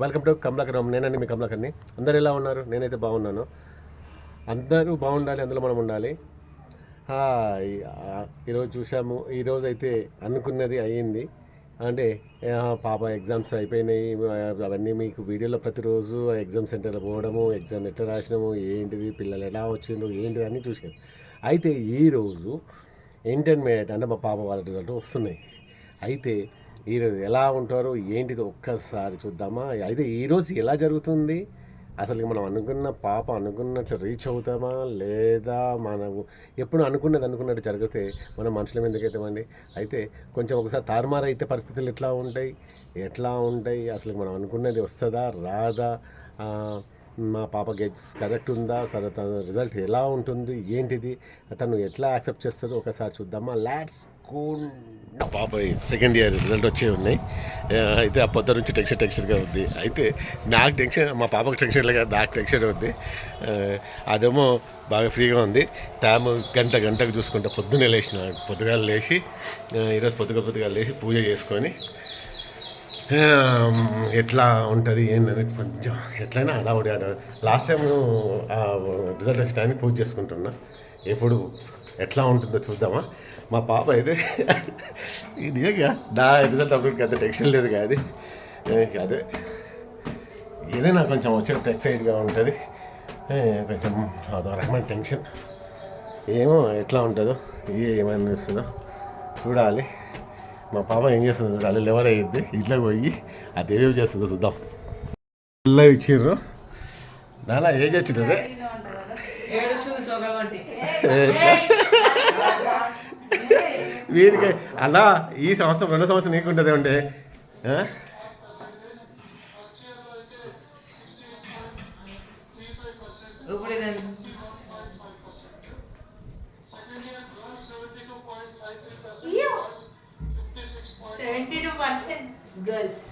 Welcome to Kamalakaram నేనండి మీ కమలాకర్ని. అందరు ఎలా ఉన్నారు? నేనైతే బాగున్నాను. అందరూ బాగుండాలి అందులో మనం ఉండాలి. ఈరోజు చూసాము ఈరోజు అయితే అనుకున్నది అయ్యింది. అంటే పాప ఎగ్జామ్స్ అయిపోయినాయి. అవన్నీ మీకు వీడియోలో ప్రతిరోజు ఎగ్జామ్ సెంటర్లో పోవడము ఎగ్జామ్ ఎట్లా రాసినాము ఏంటిది పిల్లలు ఎలా వచ్చిండ్రు ఏంటిది అని చూసాను అయితే ఈరోజు ఇంటర్మీడియట్ అంటే మా పాప వాళ్ళ రిజల్ట్ వస్తున్నాయి. అయితే ఈరోజు ఎలా ఉంటారో ఏంటిది ఒక్కసారి చూద్దామా? అయితే ఈరోజు ఎలా జరుగుతుంది? అసలు మనం అనుకున్న పాప అనుకున్నట్లు రీచ్ అవుతామా? లేదా మనము ఎప్పుడు అనుకున్నది అనుకున్నట్టు జరిగితే మనం మనుషులం ఎందుకైతామండి అయితే కొంచెం ఒకసారి తారుమారు అయితే పరిస్థితులు ఎట్లా ఉంటాయి? ఎట్లా ఉంటాయి? అసలు మనం అనుకున్నది వస్తుందా? రాదా? మా పాప గెట్స్ కరెక్ట్ ఉందా? సరే తన రిజల్ట్ ఎలా ఉంటుంది? ఏంటిది? తను ఎట్లా యాక్సెప్ట్ చేస్తుందో ఒకసారి చూద్దామా? లాట్స్ నా పాప సెకండ్ ఇయర్ రిజల్ట్ వచ్చే ఉన్నాయి. అయితే ఆ పొద్దు నుంచి టెన్షన్ టెన్షన్గా ఉంది. అయితే నాకు టెన్షన్ మా పాపకు టెన్షన్ లేక నాకు టెన్షన్ ఉంది. అదేమో బాగా ఫ్రీగా ఉంది. టైం గంట గంటకు చూసుకుంటా పొద్దున్నే లేచిన పొద్దుగాల లేచి ఈరోజు పొద్దుగా పొద్దుగా లేచి పూజ చేసుకొని ఎట్లా ఉంటుంది ఏంటని కొంచెం ఎట్లయినా అడావుడి అడా లాస్ట్ టైం రిజల్ట్ వచ్చే టైంకి పూజ చేసుకుంటున్నా. ఎప్పుడు ఎట్లా ఉంటుందో చూద్దామా? మా పాప అయితే ఇది నిజంగా నా రిజల్ట్ అప్పుడు అంత టెన్షన్ లేదు కానీ ఏ, అదే. ఏదైనా కొంచెం వచ్చేటప్పుడు ఎక్సైట్గా ఉంటుంది. ఏ, కొంచెం అదో రకమైన టెన్షన్ ఏమో ఎట్లా ఉంటుందో ఏమైనా ఇస్తుందో చూడాలి. మా పాప ఏం చేస్తుందో చూడాలి. లెవర్ అయ్యిద్ది ఇంట్లో పోయి అది ఏమేమి చేస్తుందో చూద్దాం. పిల్ల ఇచ్చిర్రు. నాన్న ఏం చేసిండ్రు రే వీడికి అలా ఈ సంవత్సరం రెండో సంవత్సరం నీకుంటుంది ఉండే సెవెంటీ టూ పర్సెంట్ గర్ల్స్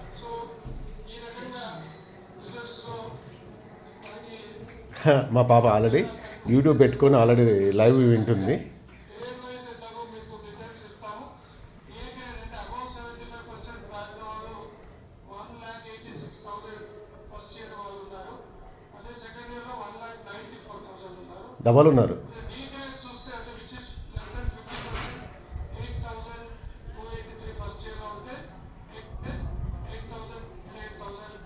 మా పాప ఆల్రెడీ యూట్యూబ్ పెట్టుకొని ఆల్రెడీ లైవ్ వింటుంది. డబల్ ఉన్నారు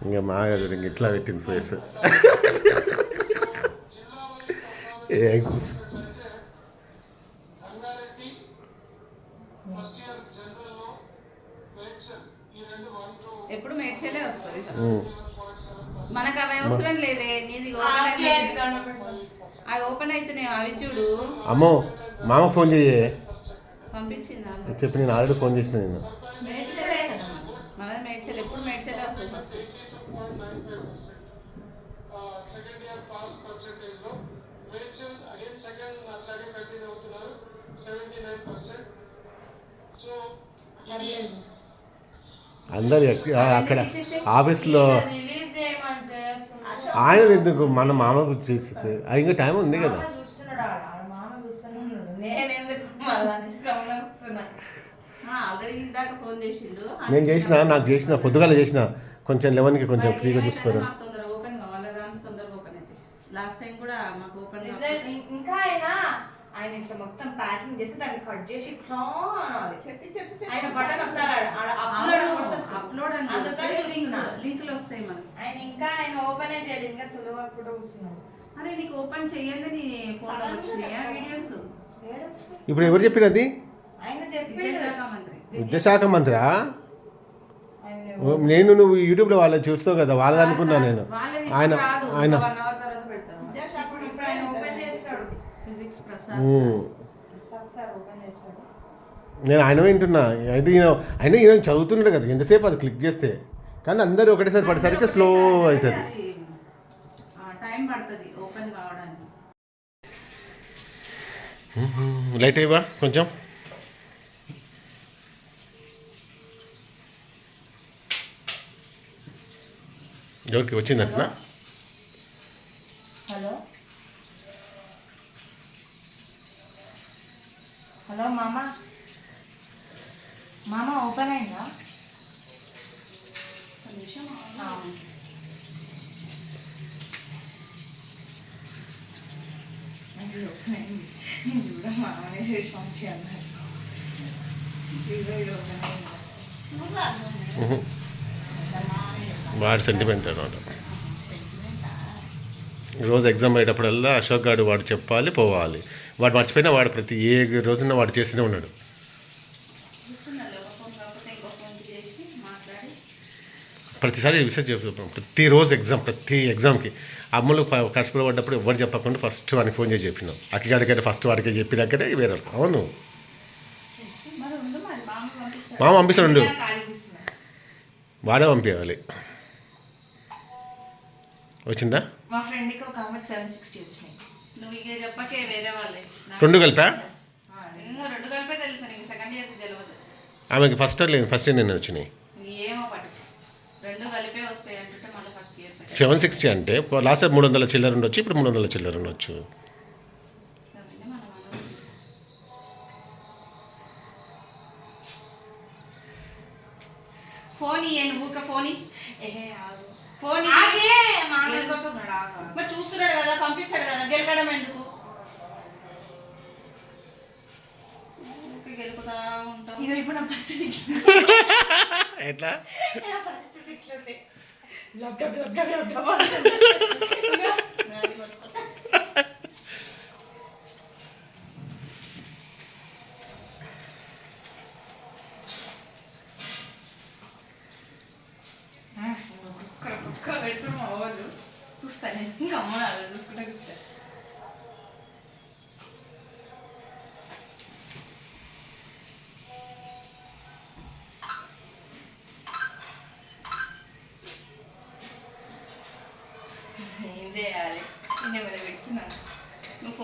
ఇంకా మాగా చూడు ఇంక ఇట్లా పెట్టింది ఫేస్. ఎప్పుడు మేడ్చేలే వస్తుంది మనకు అవి అవసరం లేదే నీది ఓపెన్ అయితే అవి ఓపెన్ అయితేనే అవి చూడు అమ్మో మామ ఫోన్ చెయ్యే. చెప్పి నేను ఆల్రెడీ ఫోన్ చేసిన నేను మనది మేడ్చేలు ఎప్పుడు మేడ్చేలే వస్తుంది ఫస్ట్. సెకండ్ ఇయర్ పాస్ పర్సెంటేజ్లో మేడ్చల్ అగైన్ సెకండ్ అట్లాగే కంటిన్యూ అవుతున్నారు సెవెంటీ నైన్ పర్సెంట్ సో అందరు అక్కడ ఆఫీస్లో ఆయన ఎందుకు? మన మామకు చేసేసి. ఇంకా టైం ఉంది కదా మామ చూస్తున్నాడు ఆడ ఆడ మామ చూస్తూనే ఉన్నాడు నేను ఎందుకు మళ్ళా అనేసి గమనం వస్తున్నా ఆల్రెడీ ఇందాక ఫోన్ చేసిండు నేను చేసిన నాకు చేసిన పొద్దుగాల చేసిన. కొంచెం లెవెన్కి కొంచెం ఫ్రీగా చూసుకోరు? మాకు తొందరగా ఓపెన్ కావాలి? దానికి తొందరగా ఓపెన్ అయితే. లాస్ట్ టైం కూడా మాకు ఓపెన్ ఇంకా ఆయన ఆయన ఇట్లా మొత్తం ప్యాకింగ్ చేసి దాన్ని కట్ చేసి ఇట్లా చెప్పి చెప్పి ఆయన బటన్ అప్లోడ్ అప్లోడ్ అని అందుకని లింక్ చూస్తున్నా. లింకులు వస్తాయి మనకి. ఆయన ఇంకా ఆయన ఓపెన్ చేయలేదు ఇంకా సులభ కూడా అరే నీకు ఓపెన్ చెయ్యండి నీ ఫోన్లో వచ్చినాయా వీడియోస్? ఇప్పుడు ఎవరు చెప్పినది? ఆయన చెప్పి మంత్రి. విద్యాశాఖ మంత్రా? నేను నువ్వు యూట్యూబ్లో వాళ్ళని చూస్తావు కదా వాళ్ళని అనుకున్నా నేను. ఆయన ఆయన వన్ అవర్ తర్వాత పెడతారు ఇప్పుడు ఇప్పుడు ఆయన ఓపెన్ చేస్తాడు. Physics Prasad um. Sir. Sir open చేస్తాడు. నేను ఆయన వింటున్నా. అయితే ఈయన ఆయన ఈయన చదువుతున్నాడు కదా ఎంతసేపు అది క్లిక్ చేస్తే. కానీ అందరూ ఒకటేసారి పడేసరికి స్లో అవుతుంది. టైం పడుతుంది ఓపెన్ కావడానికి. లైట్ అయ్యవా కొంచెం. ఎవరికి వచ్చిందంటనా హలో? హలో మామ? మామ ఓపెన్ అయిందా? చూడ మామనే చేసి పంపించాను ఇదిగో ఇది ఓపెన్ అయిందా ఉహు. వాడి సెంటిమెంట్ అనమాట. రోజు ఎగ్జామ్ అయ్యేటప్పుడల్లా అశోక్ గారు వాడు చెప్పాలి పోవాలి. వాడు మర్చిపోయినా వాడు ప్రతి ఏ రోజున వాడు చేస్తూనే ఉన్నాడు. ప్రతిసారి విషయం చెప్తాం ప్రతిరోజు ఎగ్జామ్ ప్రతి ఎగ్జామ్కి అమ్మలు కష్టపడి పడ్డప్పుడు ఎవరు చెప్పకుండా ఫస్ట్ వాడికి ఫోన్ చేసి చెప్పినాం. అక్కడికంటే ఫస్ట్ వాడికి చెప్పినాకనే వేరే. అవును. మామ పంపిస్తాడు వాడే పంపించాలి. వచ్చిందా? మా ఫ్రెండ్కి ఒక ఆమెకి సెవెన్ సిక్స్టీ వచ్చినాయి. నువ్వు ఇక చెప్పకే వేరే వాళ్ళే. రెండు కలిపా? ఇంకా రెండు కలిపే తెలుసు నీకు సెకండ్ ఇయర్ తెలియదు ఆమెకి ఫస్ట్ లేదు ఫస్ట్ నేను వచ్చినాయి. ఏమో పట్టు. రెండు కలిపే వస్తాయి అంటుంటే మళ్ళీ ఫస్ట్ ఇయర్ సెవెన్ సిక్స్టీ అంటే లాస్ట్ మూడు వందల చిల్లర ఉండొచ్చు ఇప్పుడు మూడు వందల చిల్లర ఉండొచ్చు. ఫోన్ ఇయ్యండి ఊక ఫోన్ ఫోన్. ఆగే! మరి చూస్తున్నాడు కదా పంపిస్తాడు కదా గెలకడం ఎందుకు? గెలుపుతా ఉంటాం. ఇప్పుడు నా పరిస్థితి ఎట్లా? నా పరిస్థితి ఇట్లుంది. లబ్డబ్ లబ్డబ్ లబ్డబ్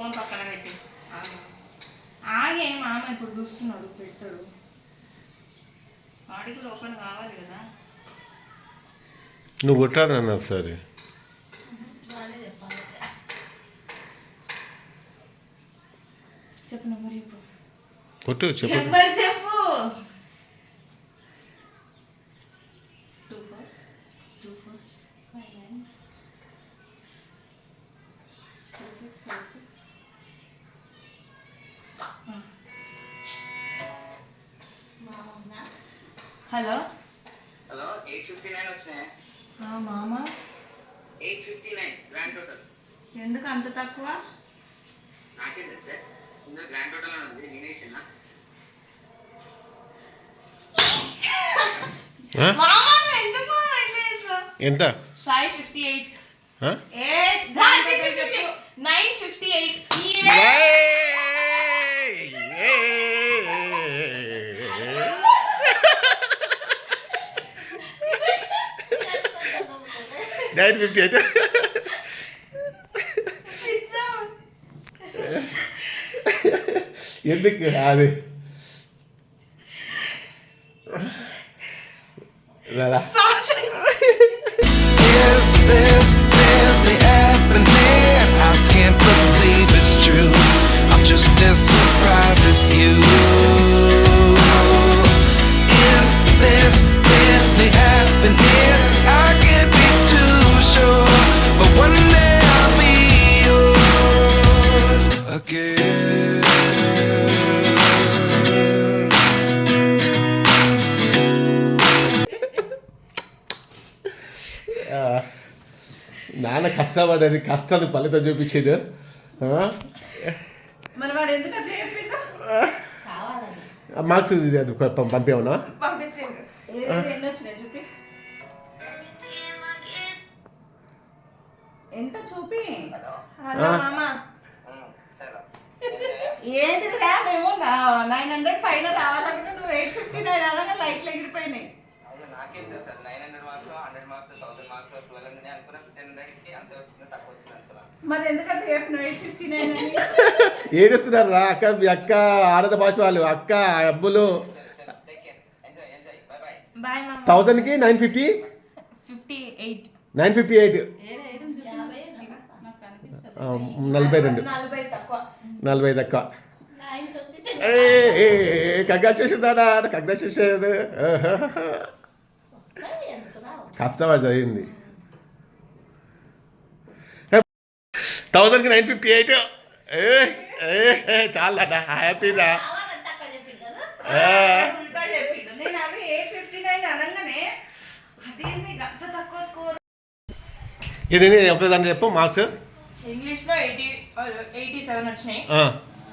ఫోన్ పక్కన పెట్టి. ఆగు. మామ ఇప్పుడు చూస్తున్నాడు పెడతాడు. వాడికి కూడా ఓపెన్ కావాలి కదా. నువ్వు కొట్టాను నన్ను ఒకసారి. చెప్పు నెంబర్ చెప్పు. కొట్టు చెప్పు. నెంబర్ చెప్పు. Two four. Two four. Five nine. Two six five six. Hello. Hello eight fifty nine వచ్చినాయి? ఆ, మామ. Eight fifty nine grand total ఎందుకు అంత తక్కువ? నాకేం తెలుసు సార్ ఇందులో గ్రాండ్ టోటల్ అని ఉంది నేనేసిన? ఎంత? Five fifty eight? Nine fifty eight nine fifty అయితే ఎందుకు అది రాదా Is this really happening? I can't believe it's true. I'm just as కష్టపడ్డది కష్టాన్ని ఫలితం చూపించిండు మార్క్స్ పంపేమన్నా ఎంత చూపి? ఏంటిది రా మేము. నైన్ హండ్రెడ్ పైన రావాలంటే నువ్వు ఎయిట్ ఫిఫ్టీ నైన్ అలాగే లైట్లు ఎగిరిపోయినాయి. ఏడుస్తున్నారు రా అక్క మీ అక్క ఆనంద భాష వాళ్ళు అక్క అబ్బులు. మామ. థౌజండ్కి nine fifty nine fifty eight నలభై రెండు. నలభై తక్కువ. నలభై తక్కువ. కంగ్రాచులేషన్ దాదా కంగ్రాచులేషన్ కష్టపడి చదివింది. థౌజండ్కి నైన్ ఫిఫ్టీ ఎయిట్ చాలా హ్యాపీ రా ఉల్టా చెప్పిండు నేను అది ఎయిట్ ఫిఫ్టీ నైన్ అనగానే అదేంది అంత తక్కువ స్కోర్ ఇది నేను ఒకదాన్ని చెప్పు మార్క్స్. ఇంగ్లీష్లో ఎయిటీ ఎయిటీ సెవెన్ వచ్చినాయి.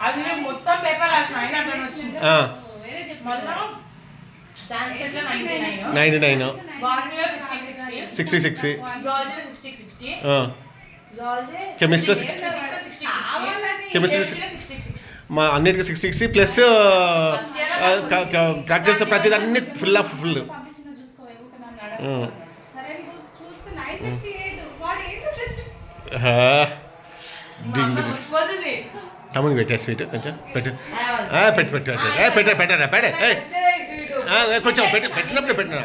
అది నేను మొత్తం పేపర్ రాసిన అయినా వచ్చింది. మళ్ళా ninety sixty sixty. Sixty sixty chemistry sixty sixty chemistry sixty sixty మా అన్నిటికీ సిక్స్ సిక్స్టీ ప్లస్ ప్రాక్టీస్ ప్రతిదీ అన్ని ఫుల్ ఆఫ్ ఫుల్ తమ్ముని పెట్టే స్వీట్ కొంచెం పెట్టు. పెట్టు పెట్టు పెట్టు. పెట్టరా పెట్టే కొంచెం పెట్టు పెట్టినప్పుడు పెట్టిన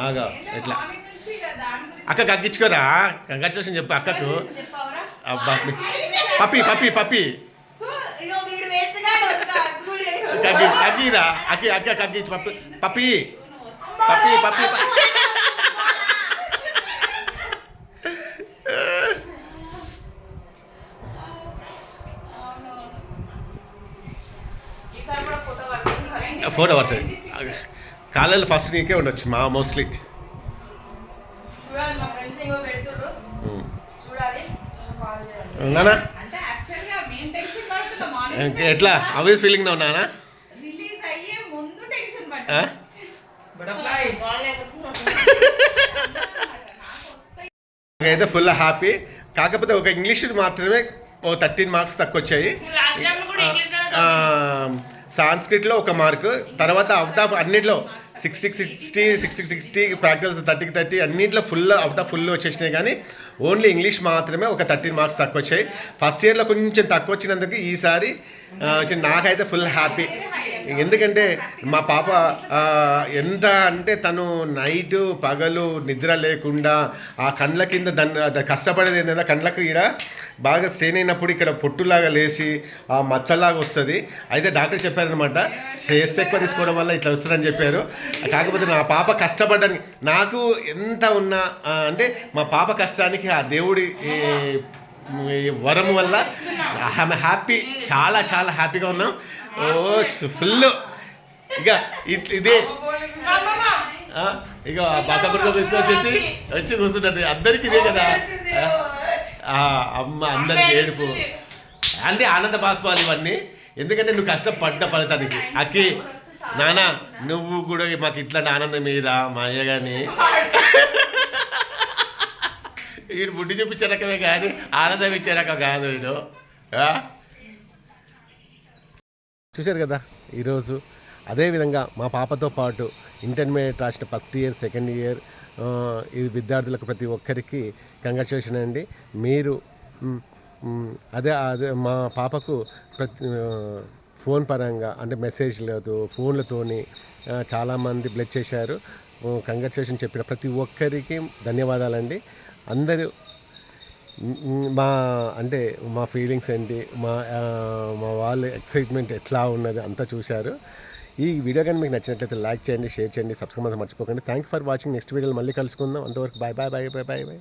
ఆగా ఎట్లా మార్నింగ్ నుంచి ఇక దాని గురించి అక్కకి అగ్గించుకోరా కంగ్రాచులేషన్ చెప్పు అక్కకు. అబ్బా. పప్పి పప్పి పప్పి. ఇగో వీడు వేస్ట్గా కగ్గి అగ్గిరా అగ్గి అగ్గ కగ్గించి పప్పి పప్పి. పప్పి పప్పి ఫోటో పడుతుంది కాలేజీలో ఫస్ట్ నీకే ఉండొచ్చు మా మోస్ట్లీ చూడాలి మా ఫ్రెండ్స్ ఏమో పెడుతుర్రు చూడాలి కాల్ చేయాలి నానా అంటే యాక్చువల్గా మేము టెన్షన్ పడుతున్నాం మార్నింగ్ ఎట్లా? అవేస్ ఫీలింగ్ నానా రిలీజ్ అయ్యే ముందు టెన్షన్ ఆ? పడుతున్నాం బటర్ఫ్లై కాల్ అయితే ఫుల్ హ్యాపీ కాకపోతే ఒక ఇంగ్లీష్ మాత్రమే ఓ థర్టీన్ మార్క్స్ తక్కువ వచ్చాయి సాంస్క్రిట్లో ఒక మార్కు తర్వాత అవుట్ ఆఫ్ అన్నిట్లో sixty sixty sixty sixty practicals థర్టీకి థర్టీ అన్నింటిలో ఫుల్ అవుట్ ఆఫ్ ఫుల్ వచ్చేసినాయి కానీ ఓన్లీ ఇంగ్లీష్ మాత్రమే ఒక థర్టీన్ మార్క్స్ తక్కువ వచ్చాయి ఫస్ట్ ఇయర్లో కొంచెం తక్కువ వచ్చినందుకు ఈసారి నాకైతే ఫుల్ హ్యాపీ ఎందుకంటే మా పాప ఎంత అంటే తను నైట్ పగలు నిద్ర లేకుండా ఆ కండ్ల కింద దాన్ని కష్టపడేది ఏంటంటే కండ్లకు ఈడ బాగా స్ట్రెయిన్ అయినప్పుడు ఇక్కడ పొట్టులాగా లేచి ఆ మచ్చలాగా వస్తుంది. అయితే డాక్టర్ చెప్పారనమాట స్ట్రెస్ ఎక్కువ తీసుకోవడం వల్ల ఇట్లా వస్తుందని చెప్పారు. కాకపోతే నా పాప కష్టపడడానికి నాకు ఎంత ఉన్నా అంటే మా పాప కష్టానికి ఆ దేవుడి వరం వల్ల ఆమె హ్యాపీ చాలా చాలా హ్యాపీగా ఉన్నాం. ఓ ఫుల్ ఇక ఇ- ఇదే. ఇక బక్క వచ్చేసి వచ్చి కూర్చుంటుంది. అందరికీ ఇదే కదా. అమ్మ అందరికి ఏడుపు. అంటే ఆనంద బాష్పాలు ఇవన్నీ. ఎందుకంటే నువ్వు కష్టపడ్డ ఫలితానికి. అక్కి నానా నువ్వు కూడా మాకు ఇట్లాంటి ఆనందం మీరా మా అయ్య కానీ వీడు బుడ్డి చూపించే రకమే కానీ ఆనందం ఇచ్చే రకం కాదు వీడు? చూశారు కదా ఈరోజు అదేవిధంగా మా పాపతో పాటు ఇంటర్మీడియట్ రాసిన ఫస్ట్ ఇయర్ సెకండ్ ఇయర్ ఈ విద్యార్థులకు ప్రతి ఒక్కరికి కంగ్రాచులేషన్ అండి. మీరు అదే అదే మా పాపకు ప్రతి ఫోన్ పరంగా అంటే మెసేజ్లతో ఫోన్లతోని చాలామంది బ్లెడ్ చేశారు. కంగ్రాచులేషన్ చెప్పిన ప్రతి ఒక్కరికి ధన్యవాదాలండి. అందరూ మా అంటే మా ఫీలింగ్స్ ఏంటి? మా మా వాళ్ళ ఎక్సైట్మెంట్ ఎట్లా ఉన్నది అంతా చూశారు. ఈ వీడియో కానీ మీకు నచ్చినట్లయితే లైక్ చేయండి షేర్ చేయండి సబ్స్క్రైబ్ మర్చిపోకండి. థ్యాంక్ ఫర్ వాచింగ్ నెక్స్ట్ వీడియోలో మళ్ళీ కలుసుకుందాం. అంతవరకు bye bye bye bye bye bye